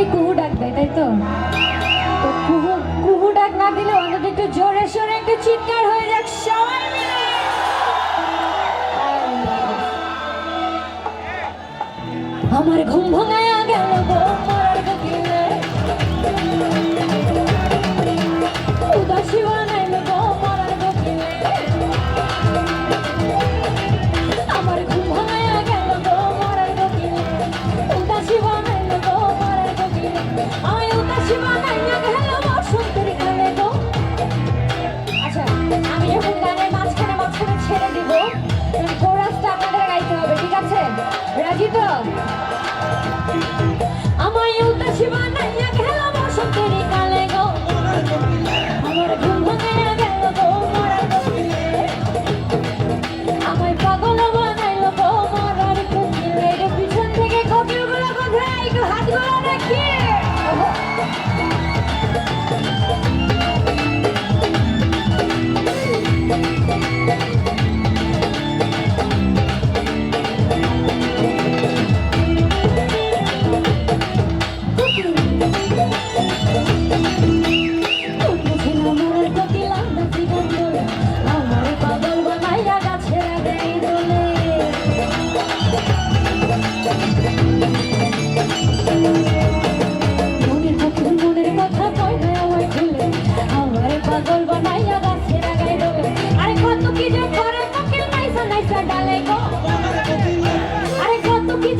খালি কুহু ডাক দেয় তাই তো? কুহু কুহু ডাক না দিলে অন্তত একটু জোরে সোরে একটু চিৎকার হয়ে যাক সবাই আমার ঘুম ভাঙায় গেল গো। go.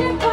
you.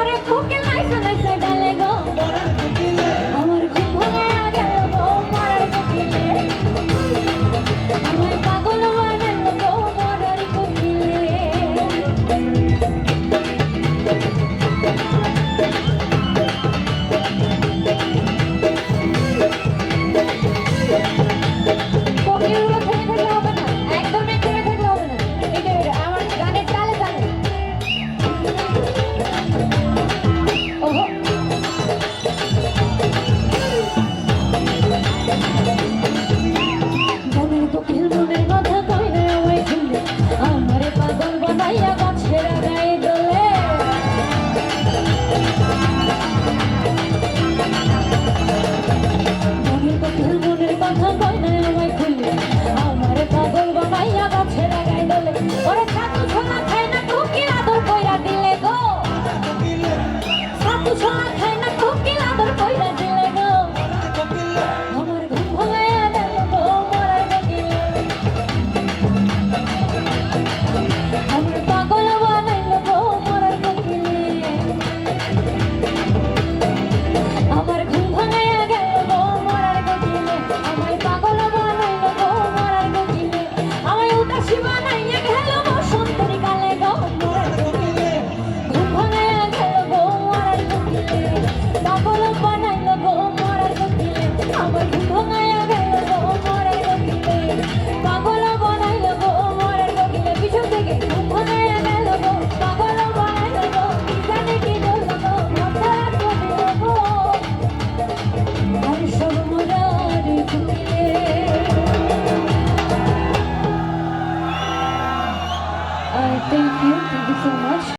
so much.